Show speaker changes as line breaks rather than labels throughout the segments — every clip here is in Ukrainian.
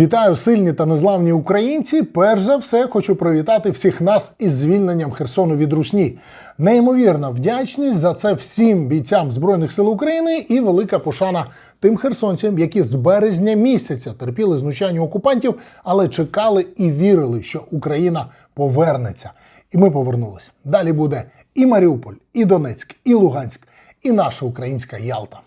Вітаю сильні та незламні українці. Перш за все, хочу привітати всіх нас із звільненням Херсону від Русні. Неймовірна вдячність за це всім бійцям Збройних сил України і велика пошана тим херсонцям, які з березня місяця терпіли знущання окупантів, але чекали і вірили, що Україна повернеться. І ми повернулися. Далі буде і Маріуполь, і Донецьк, і Луганськ, і наша українська Ялта.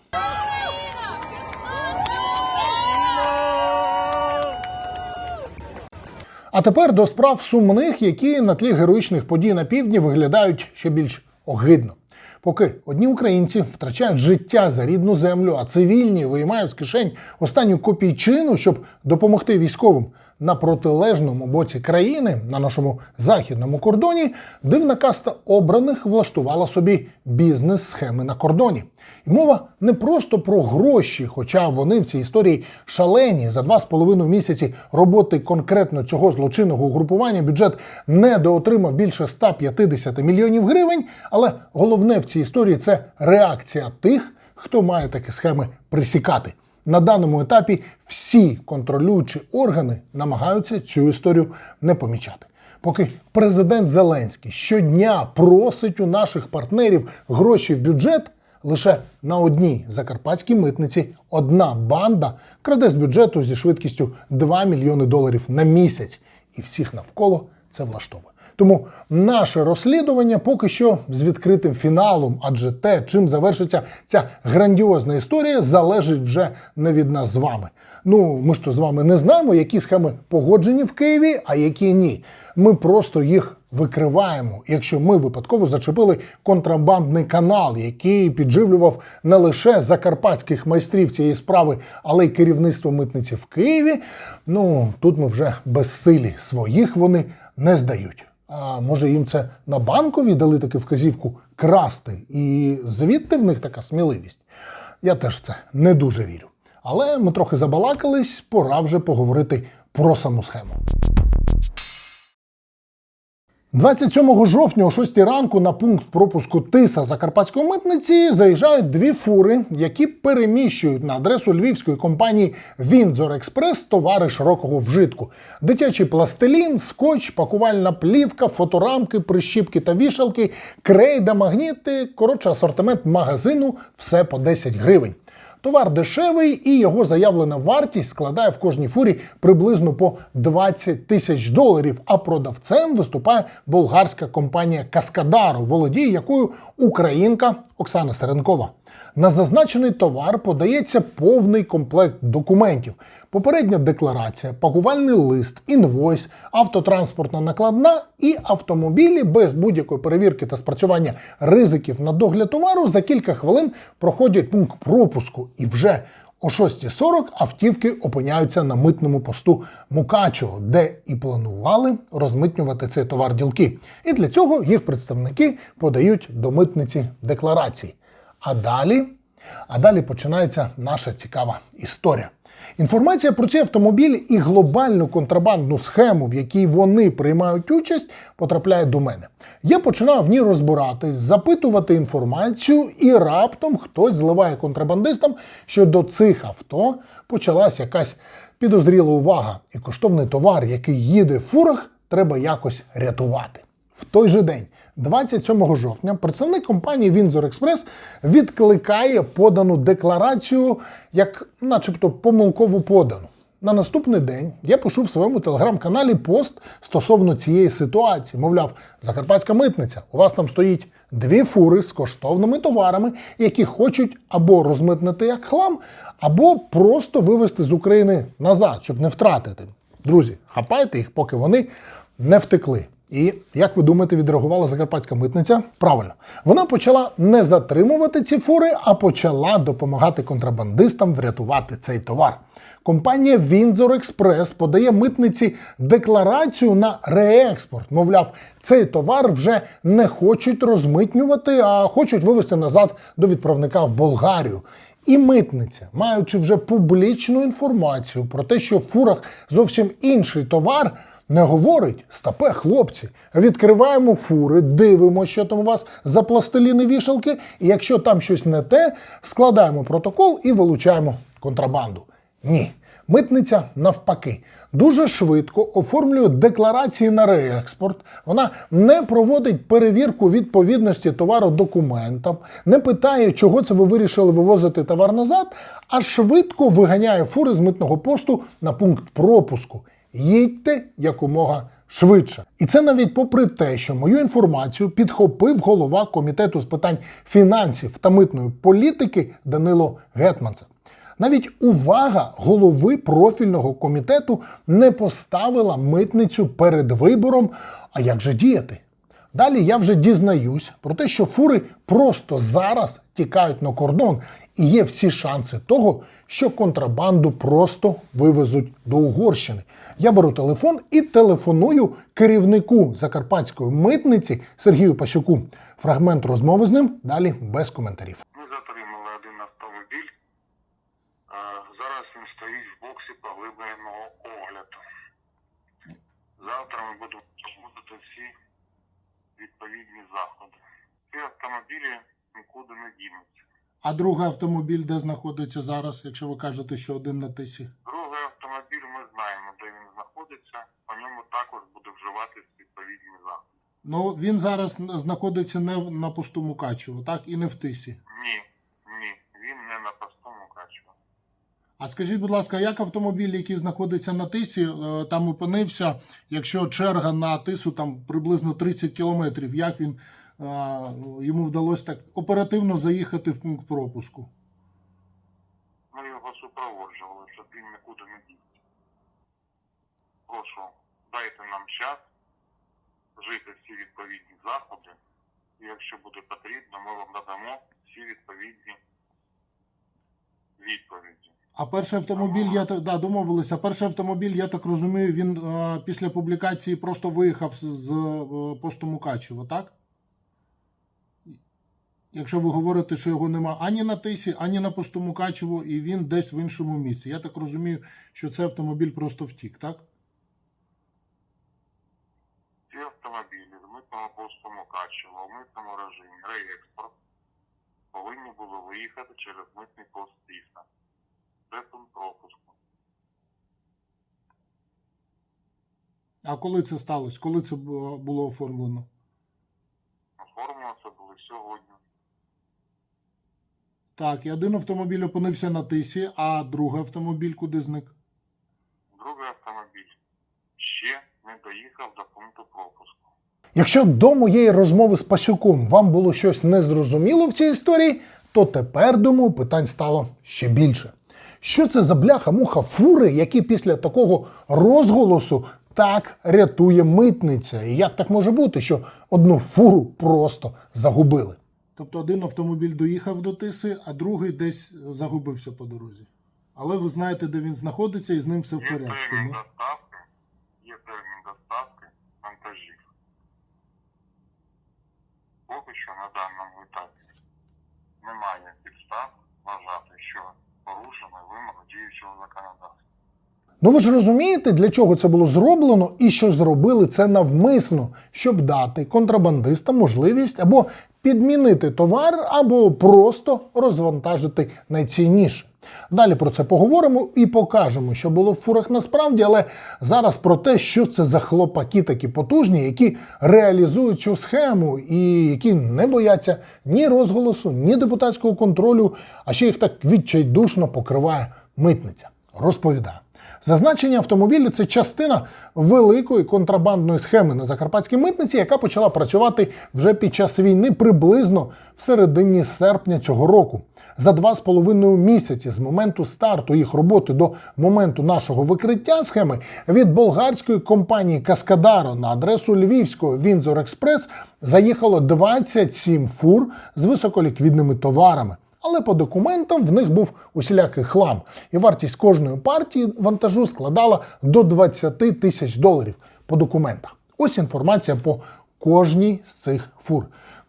А тепер до справ сумних, які на тлі героїчних подій на півдні виглядають ще більш огидно. Поки одні українці втрачають життя за рідну землю, а цивільні виймають з кишень останню копійчину, щоб допомогти військовим на протилежному боці країни, на нашому західному кордоні, дивна каста обраних влаштувала собі бізнес-схеми на кордоні. І мова не просто про гроші, хоча вони в цій історії шалені. За два з половиною місяці роботи конкретно цього злочинного угрупування бюджет недоотримав більше 150 мільйонів гривень. Але головне в цій історії це реакція тих, хто має такі схеми присікати. На даному етапі всі контролюючі органи намагаються цю історію не помічати. Поки президент Зеленський щодня просить у наших партнерів гроші в бюджет, лише на одній закарпатській митниці одна банда краде з бюджету зі швидкістю 2 мільйони доларів на місяць, і всіх навколо це влаштовує. Тому наше розслідування поки що з відкритим фіналом, адже те, чим завершиться ця грандіозна історія, залежить вже не від нас з вами. Ну, ми ж то з вами не знаємо, які схеми погоджені в Києві, а які ні. Ми просто їх викриваємо, якщо ми випадково зачепили контрабандний канал, який підживлював не лише закарпатських майстрів цієї справи, але й керівництво митниці в Києві. Ну тут ми вже безсилі своїх вони не здають. А може їм це на банкові дали таку вказівку красти, і звідти в них така сміливість. Я теж в це не дуже вірю. Але ми трохи забалакались, пора вже поговорити про саму схему. 27 жовтня о 6 ранку на пункт пропуску Тиса Закарпатської митниці заїжджають дві фури, які переміщують на адресу львівської компанії Вінзор Експрес товари широкого вжитку: дитячий пластилін, скотч, пакувальна плівка, фоторамки, прищіпки та вішалки, крейда, магніти. Коротше, асортимент магазину все по 10 гривень. Товар дешевий і його заявлена вартість складає в кожній фурі приблизно по 20 тисяч доларів. А продавцем виступає болгарська компанія Каскадаро, володіє якою українка Оксана Серенкова. На зазначений товар подається повний комплект документів: попередня декларація, пакувальний лист, інвойс, автотранспортна накладна і автомобілі без будь-якої перевірки та спрацювання ризиків на догляд товару за кілька хвилин проходять пункт пропуску і вже о 6.40 автівки опиняються на митному посту Мукачево, де і планували розмитнювати цей товар ділки. І для цього їх представники подають до митниці декларації. А далі, а далі починається наша цікава історія. Інформація про ці автомобілі і глобальну контрабандну схему, в якій вони приймають участь, потрапляє до мене. Я починав в ній розбиратись, запитувати інформацію, і раптом хтось зливає контрабандистам, що до цих авто почалась якась підозріла увага, і коштовний товар, який їде в фурах, треба якось рятувати. В той же день, 27 жовтня, представник компанії Windsor Express відкликає подану декларацію як, начебто, помилково подану. На наступний день я пишу в своєму телеграм-каналі пост стосовно цієї ситуації. Мовляв, Закарпатська митниця, у вас там стоїть дві фури з коштовними товарами, які хочуть або розмитнити як хлам, або просто вивезти з України назад, щоб не втратити. Друзі, хапайте їх, поки вони не втекли. І як ви думаєте, відреагувала закарпатська митниця? Правильно, вона почала не затримувати ці фури, а почала допомагати контрабандистам врятувати цей товар. Компанія Windsor Express подає митниці декларацію на реекспорт. Мовляв, цей товар вже не хочуть розмитнювати, а хочуть вивезти назад до відправника в Болгарію. І митниця, маючи вже публічну інформацію про те, що в фурах зовсім інший товар. Не говорить, стапе, хлопці, відкриваємо фури, дивимося, що там у вас за пластиліни вішалки, і якщо там щось не те, складаємо протокол і вилучаємо контрабанду. Ні. Митниця навпаки дуже швидко оформлює декларації на реекспорт. Вона не проводить перевірку відповідності товару документам, не питає, чого це ви вирішили вивозити товар назад, а швидко виганяє фури з митного посту на пункт пропуску. Їдьте якомога швидше. І це навіть попри те, що мою інформацію підхопив голова комітету з питань фінансів та митної політики Данило Гетманцев. Навіть увага голови профільного комітету не поставила митницю перед вибором. А як же діяти? Далі я вже дізнаюсь про те, що фури просто зараз тікають на кордон, і є всі шанси того, що контрабанду просто вивезуть до Угорщини. Я беру телефон і телефоную керівнику закарпатської митниці Сергію Пасюку. Фрагмент розмови з ним далі без коментарів.
Ми затримали один автомобіль. Зараз він стоїть в боксі поглибленого огляду. Завтра ми будемо проводити всі відповідні заходи. Ці автомобілі нікуди не дінуться.
А другий автомобіль де знаходиться зараз, якщо ви кажете, що один на тисі?
Другий автомобіль ми знаємо, де він знаходиться. По ньому також буде вживатись відповідні заходи.
Ну він зараз знаходиться не на пустому Мукачево, так і не в тисі.
Ні, він не на простому качу.
А скажіть, будь ласка, як автомобіль, який знаходиться на тисі, е, там опинився, якщо черга на тису там приблизно 30 кілометрів, як він е, йому вдалося так оперативно заїхати в пункт пропуску?
Ми його супроводжували, щоб він нікуди не дівся. Прошу, дайте нам час вжити всі відповідні заходи, і якщо буде потрібно, ми вам надамо всі відповідні відповіді.
А перший автомобіль, я так да, домовилися. Перший автомобіль, я так розумію, він е, після публікації просто виїхав з, з е, посту Мукачево, так? Якщо ви говорите, що його нема ані на тисі, ані на посту Мукачево, і він десь в іншому місці. Я так розумію, що цей автомобіль просто втік, так?
Ці автомобілі з митного посту Мукачева у митному режимі реекспорт повинні були виїхати через митний пост Тіса. Пункт пропуску.
А коли це сталося? Коли це було оформлено?
Оформлено це було сьогодні.
Так, і один автомобіль опинився на тисі, а другий автомобіль куди зник?
Другий автомобіль ще не доїхав до пункту пропуску.
Якщо до моєї розмови з Пасюком вам було щось незрозуміло в цій історії, то тепер, думаю, питань стало ще більше. Що це за бляха-муха фури, які після такого розголосу так рятує митниця? І як так може бути, що одну фуру просто загубили? Тобто один автомобіль доїхав до тиси, а другий десь загубився по дорозі. Але ви знаєте, де він знаходиться, і з ним все в
Є термін доставки, є термін доставки вантажів. Поки що на даному етапі немає підстав вважати, що порушено вимога діючого законодавства.
Ну ви ж розумієте, для чого це було зроблено і що зробили це навмисно, щоб дати контрабандистам можливість або підмінити товар, або просто розвантажити найцінніше. Далі про це поговоримо і покажемо, що було в фурах насправді, але зараз про те, що це за хлопаки такі потужні, які реалізують цю схему і які не бояться ні розголосу, ні депутатського контролю, а ще їх так відчайдушно покриває митниця. Розповідаю. Зазначені автомобілі це частина великої контрабандної схеми на закарпатській митниці, яка почала працювати вже під час війни приблизно в середині серпня цього року. За два з половиною місяці з моменту старту їх роботи до моменту нашого викриття схеми від болгарської компанії Каскадаро на адресу львівського Вінзор Експрес заїхало 27 фур з високоліквідними товарами. Але по документам в них був усілякий хлам, і вартість кожної партії вантажу складала до 20 тисяч доларів по документах. Ось інформація по кожній з цих фур.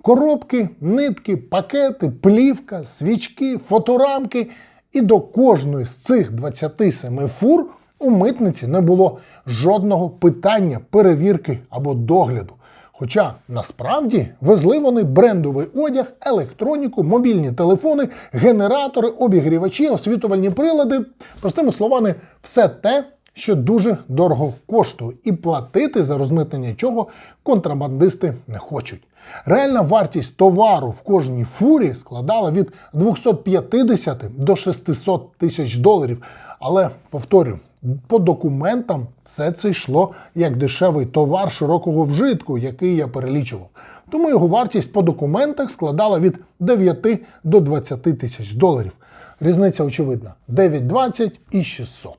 Коробки, нитки, пакети, плівка, свічки, фоторамки. І до кожної з цих 27 фур у митниці не було жодного питання перевірки або догляду. Хоча насправді везли вони брендовий одяг, електроніку, мобільні телефони, генератори, обігрівачі, освітувальні прилади, простими словами, все те, що дуже дорого коштує, і платити за розмитнення чого контрабандисти не хочуть. Реальна вартість товару в кожній фурі складала від 250 до 600 тисяч доларів. Але повторю, по документам все це йшло як дешевий товар широкого вжитку, який я перелічував. Тому його вартість по документах складала від 9 до 20 тисяч доларів. Різниця очевидна: 9,20 і 600.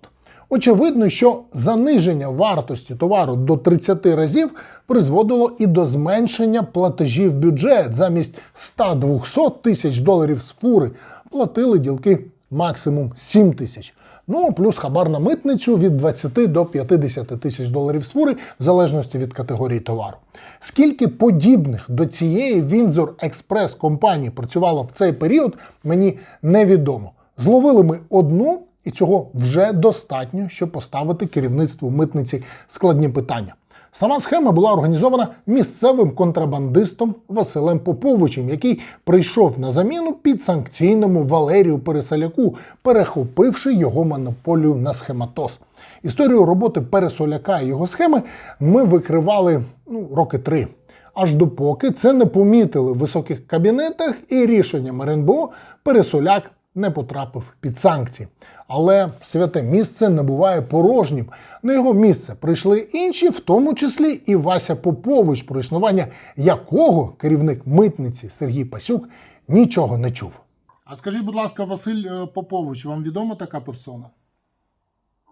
Очевидно, що заниження вартості товару до 30 разів призводило і до зменшення платежів бюджет. Замість 100-200 тисяч доларів з фури платили ділки максимум 7 тисяч. Ну, плюс хабар на митницю від 20 до 50 тисяч доларів з фури, в залежності від категорії товару. Скільки подібних до цієї Windsor Express компанії працювало в цей період, мені невідомо. Зловили ми одну, і цього вже достатньо, щоб поставити керівництву митниці складні питання. Сама схема була організована місцевим контрабандистом Василем Поповичем, який прийшов на заміну підсанкційному Валерію Пересоляку, перехопивши його монополію на схематоз. Історію роботи Пересоляка і його схеми ми викривали ну, роки три. Аж допоки це не помітили в високих кабінетах і рішенням РНБО Пересоляк не потрапив під санкції. Але святе місце не буває порожнім. На його місце прийшли інші, в тому числі і Вася Попович, про існування якого керівник митниці Сергій Пасюк нічого не чув. А скажіть, будь ласка, Василь е, Попович, вам відома така персона?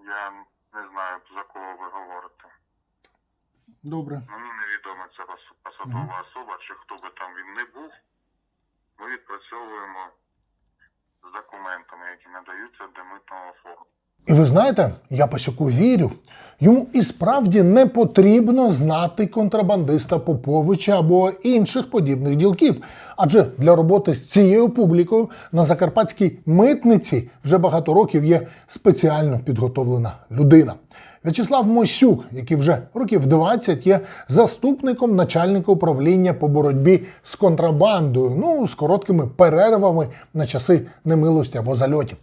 Я не знаю, за кого ви говорите.
Добре.
Мені невідома ця пос- посадова особа, чи хто би там він не був. Ми відпрацьовуємо з документами, які надаються до митного форуму.
І ви знаєте, я Пасюку вірю. Йому і справді не потрібно знати контрабандиста Поповича або інших подібних ділків. Адже для роботи з цією публікою на закарпатській митниці вже багато років є спеціально підготовлена людина. В'ячеслав Мосюк, який вже років 20 є заступником начальника управління по боротьбі з контрабандою, ну з короткими перервами на часи немилості або зальотів.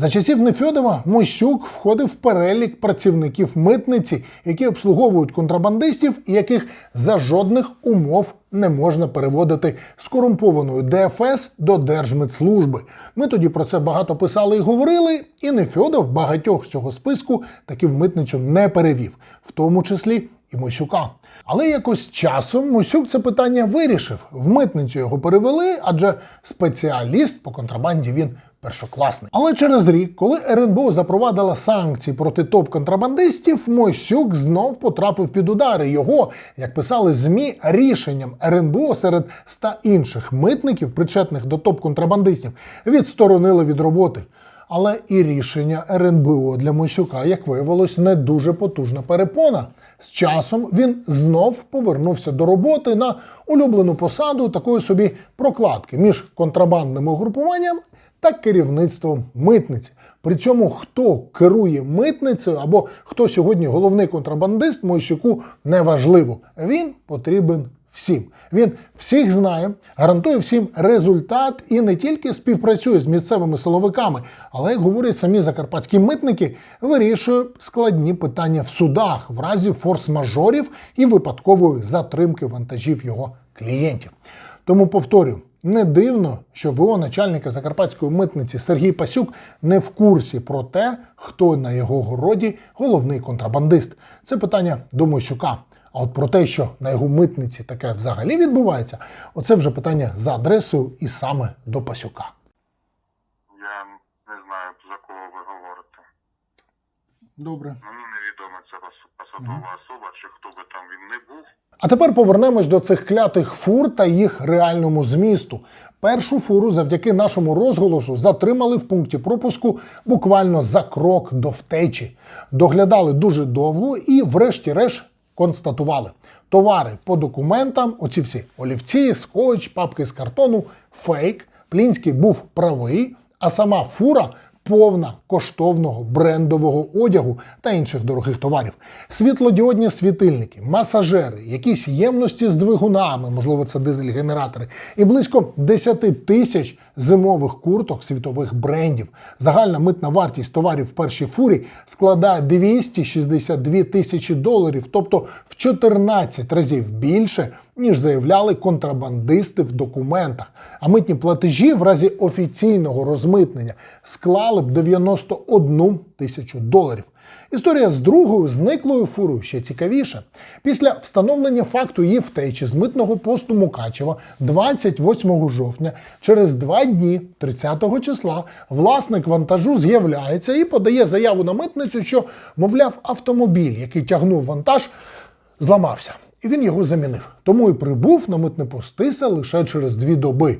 За часів Нефьодова Мосюк входив в перелік працівників митниці, які обслуговують контрабандистів і яких за жодних умов не можна переводити з корумпованої ДФС до Держмитслужби. Ми тоді про це багато писали і говорили, і Нефьодов багатьох з цього списку таки в митницю не перевів, в тому числі і Мосюка. Але якось часом Мосюк це питання вирішив. В митницю його перевели, адже спеціаліст по контрабанді він першокласний. Але через рік, коли РНБО запровадила санкції проти топ-контрабандистів, Мосюк знов потрапив під удари. Його, як писали ЗМІ, рішенням РНБО серед ста інших митників, причетних до топ-контрабандистів, відсторонили від роботи. Але і рішення РНБО для Мосюка, як виявилось, не дуже потужна перепона. З часом він знов повернувся до роботи на улюблену посаду такої собі прокладки між контрабандним угрупуванням та керівництвом митниці. При цьому хто керує митницею або хто сьогодні головний контрабандист Мойсюку неважливо. Він потрібен всім. Він всіх знає, гарантує всім результат і не тільки співпрацює з місцевими силовиками, але, як говорять самі закарпатські митники, вирішує складні питання в судах в разі форс-мажорів і випадкової затримки вантажів його клієнтів. Тому повторюю. Не дивно, що ВО начальника закарпатської митниці Сергій Пасюк не в курсі про те, хто на його городі головний контрабандист. Це питання до Мосюка. А от про те, що на його митниці таке взагалі відбувається, оце вже питання за адресою і саме до Пасюка.
Я не знаю, за кого ви говорите.
Добре.
Мені невідома ця пос- посадова особа, чи хто би там він не був.
А тепер повернемось до цих клятих фур та їх реальному змісту. Першу фуру завдяки нашому розголосу затримали в пункті пропуску буквально за крок до втечі. Доглядали дуже довго і, врешті-решт, констатували. Товари по документам, оці всі олівці, скотч, папки з картону, фейк. Плінський був правий, а сама фура повна коштовного брендового одягу та інших дорогих товарів, світлодіодні світильники, масажери, якісь ємності з двигунами, можливо, це дизель-генератори, і близько 10 тисяч зимових курток світових брендів. Загальна митна вартість товарів в першій фурі складає 262 тисячі доларів, тобто в 14 разів більше, ніж заявляли контрабандисти в документах. А митні платежі в разі офіційного розмитнення склали б 91 тисячу доларів. Історія з другою зниклою фурою ще цікавіша. Після встановлення факту її втечі з митного посту Мукачева 28 жовтня, через два дні, 30 числа, власник вантажу з'являється і подає заяву на митницю, що, мовляв, автомобіль, який тягнув вантаж, зламався. І він його замінив. Тому і прибув на митне постиса лише через дві доби.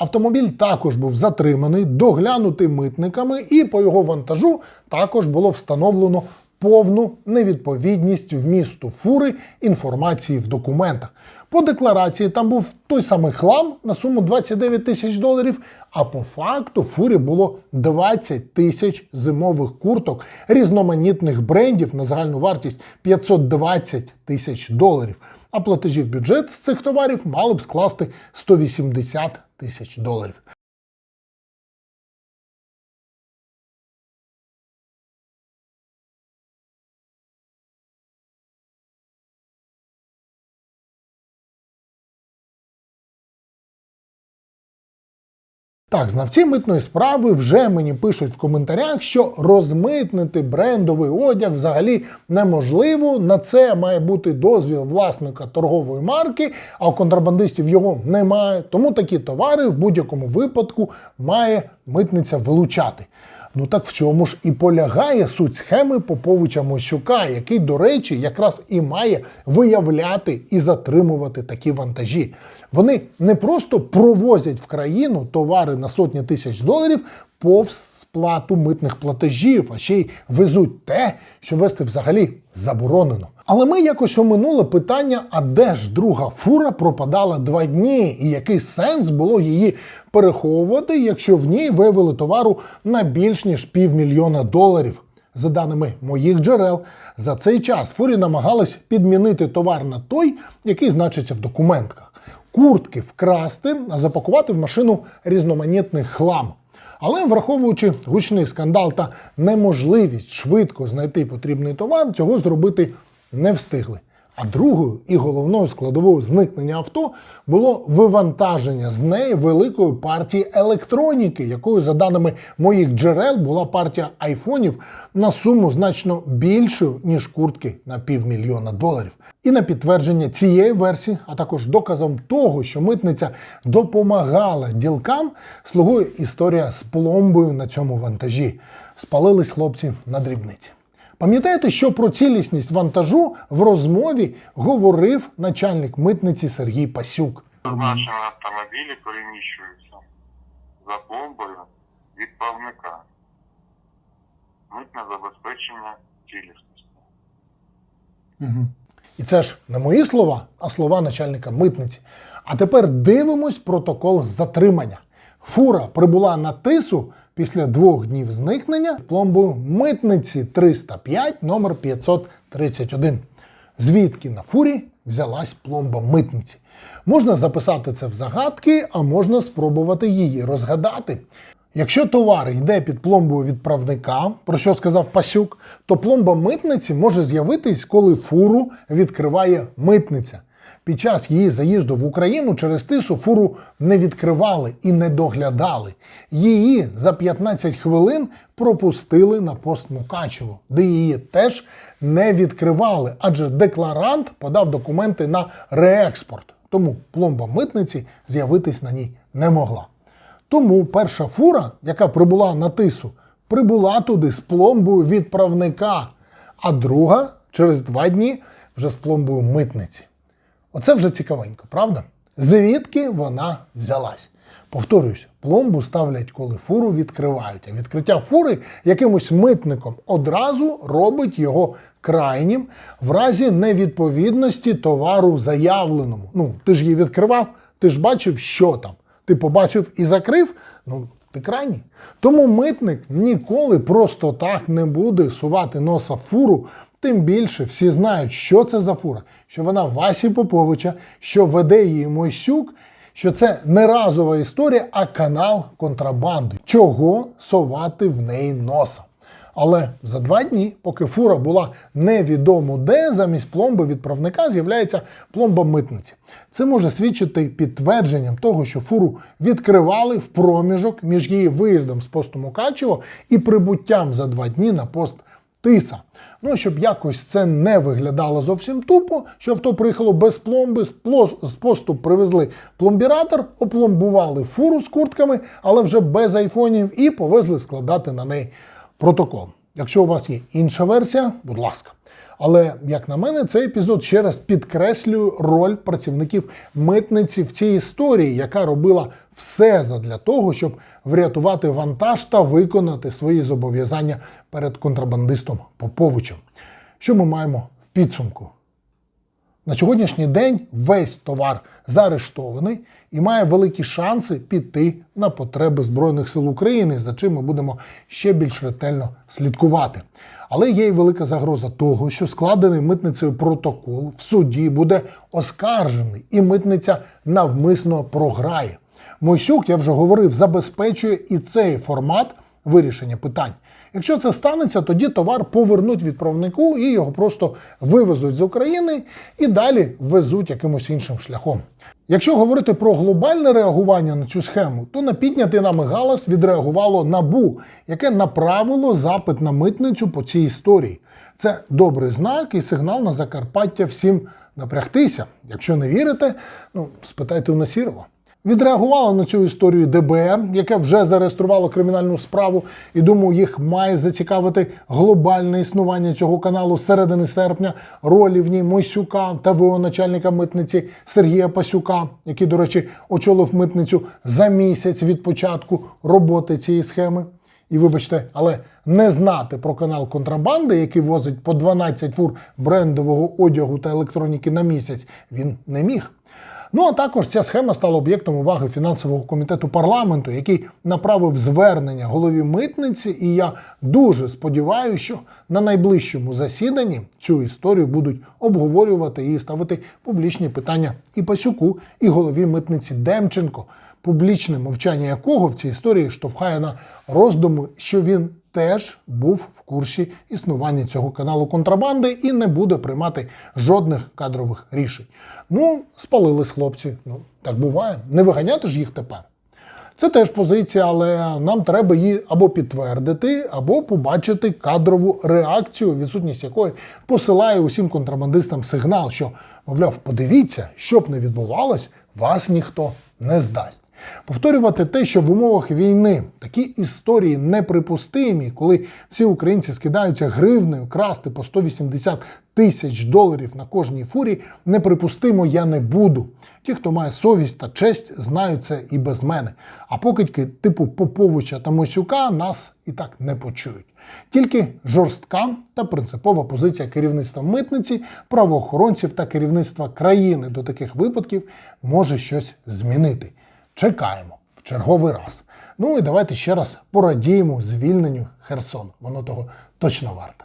Автомобіль також був затриманий, доглянутий митниками, і по його вантажу також було встановлено повну невідповідність вмісту фури інформації в документах. По декларації там був той самий хлам на суму 29 тисяч доларів, а по факту фурі було 20 тисяч зимових курток різноманітних брендів на загальну вартість 520 тисяч доларів. А платежі в бюджет з цих товарів мали б скласти 180 тисяч доларів. Так, знавці митної справи вже мені пишуть в коментарях, що розмитнити брендовий одяг взагалі неможливо. На це має бути дозвіл власника торгової марки, а у контрабандистів його немає. Тому такі товари в будь-якому випадку має митниця вилучати. Ну так в цьому ж і полягає суть схеми Поповича Мощука, який, до речі, якраз і має виявляти і затримувати такі вантажі. Вони не просто провозять в країну товари на сотні тисяч доларів повз сплату митних платежів, а ще й везуть те, що вести взагалі заборонено. Але ми якось оминули питання: а де ж друга фура пропадала два дні, і який сенс було її переховувати, якщо в ній виявили товару на більш ніж півмільйона доларів. За даними моїх джерел, за цей час фурі намагались підмінити товар на той, який значиться в документах. Куртки вкрасти, а запакувати в машину різноманітний хлам. Але враховуючи гучний скандал та неможливість швидко знайти потрібний товар, цього зробити не встигли. А другою і головною складовою зникнення авто було вивантаження з неї великої партії електроніки, якою, за даними моїх джерел, була партія айфонів на суму значно більшою, ніж куртки на півмільйона доларів. І на підтвердження цієї версії, а також доказом того, що митниця допомагала ділкам, слугує історія з пломбою на цьому вантажі. Спалились хлопці на дрібниці. Пам'ятаєте, що про цілісність вантажу в розмові говорив начальник митниці Сергій Пасюк?
Наші автомобілі переміщуються за пломбою відправника. Митне забезпечення цілісності.
І це ж не мої слова, а слова начальника митниці. А тепер дивимось протокол затримання. Фура прибула на тису після двох днів зникнення пломбою митниці 305 номер 531. Звідки на фурі взялась пломба митниці? Можна записати це в загадки, а можна спробувати її розгадати. Якщо товар йде під пломбою відправника, про що сказав Пасюк, то пломба митниці може з'явитись, коли фуру відкриває митниця. Під час її заїзду в Україну через тису фуру не відкривали і не доглядали. Її за 15 хвилин пропустили на пост Мукачево, де її теж не відкривали, адже декларант подав документи на реекспорт. Тому пломба митниці з'явитись на ній не могла. Тому перша фура, яка прибула на тису, прибула туди з пломбою відправника, а друга через два дні вже з пломбою митниці. Оце вже цікавенько, правда? Звідки вона взялась? Повторюсь, пломбу ставлять, коли фуру відкривають. А відкриття фури якимось митником одразу робить його крайнім в разі невідповідності товару заявленому. Ну, ти ж її відкривав, ти ж бачив, що там. Ти побачив і закрив, ну Ти крайній. Тому митник ніколи просто так не буде сувати носа в фуру. Тим більше всі знають, що це за фура, що вона Васі Поповича, що веде її Мойсюк, що це не разова історія, а канал контрабанди. Чого совати в неї носа? Але за два дні, поки фура була невідомо де, замість пломби відправника з'являється пломба митниці. Це може свідчити підтвердженням того, що фуру відкривали в проміжок між її виїздом з посту Мукачево і прибуттям за два дні на пост Тиса. Ну, щоб якось це не виглядало зовсім тупо, що авто приїхало без пломби, з посту привезли пломбіратор, опломбували фуру з куртками, але вже без айфонів, і повезли складати на неї протокол. Якщо у вас є інша версія, будь ласка. Але, як на мене, цей епізод ще раз підкреслює роль працівників митниці в цій історії, яка робила все задля того, щоб врятувати вантаж та виконати свої зобов'язання перед контрабандистом Поповичем. Що ми маємо в підсумку? На сьогоднішній день весь товар заарештований і має великі шанси піти на потреби Збройних сил України, за чим ми будемо ще більш ретельно слідкувати. Але є й велика загроза того, що складений митницею протокол в суді буде оскаржений, і митниця навмисно програє. Мойсюк, я вже говорив, забезпечує і цей формат вирішення питань. Якщо це станеться, тоді товар повернуть відправнику і його просто вивезуть з України і далі везуть якимось іншим шляхом. Якщо говорити про глобальне реагування на цю схему, то на піднятий нами галас відреагувало НАБУ, яке направило запит на митницю по цій історії. Це добрий знак і сигнал на Закарпаття всім напрягтися. Якщо не вірите, ну спитайте у Насірова. Відреагувало на цю історію ДБР, яке вже зареєструвало кримінальну справу, і думаю, їх має зацікавити глобальне існування цього каналу середини серпня, ролі в ній Мойсюка та ВО начальника митниці Сергія Пасюка, який, до речі, очолив митницю за місяць від початку роботи цієї схеми. І вибачте, але не знати про канал контрабанди, який возить по 12 фур брендового одягу та електроніки на місяць, він не міг. Ну а також ця схема стала об'єктом уваги фінансового комітету парламенту, який направив звернення голові митниці. І я дуже сподіваюся, що на найближчому засіданні цю історію будуть обговорювати і ставити публічні питання і Пасюку, і голові митниці Демченко, публічне мовчання якого в цій історії штовхає на роздуми, що він теж був в курсі існування цього каналу контрабанди і не буде приймати жодних кадрових рішень. Ну, спалились хлопці. Ну, так буває. Не виганяти ж їх тепер. Це теж позиція, але нам треба її або підтвердити, або побачити кадрову реакцію, відсутність якої посилає усім контрабандистам сигнал, що, мовляв, подивіться, що б не відбувалось, вас ніхто не здасть. Повторювати те, що в умовах війни такі історії неприпустимі, коли всі українці скидаються гривнею красти по 180 тисяч доларів на кожній фурі, неприпустимо я не буду. Ті, хто має совість та честь, знають це і без мене. А покидьки типу Поповича та Мосюка нас і так не почують. Тільки жорстка та принципова позиція керівництва митниці, правоохоронців та керівництва країни до таких випадків може щось змінити. Чекаємо в черговий раз. Ну і давайте ще раз порадіємо звільненню Херсон. Воно того точно варте.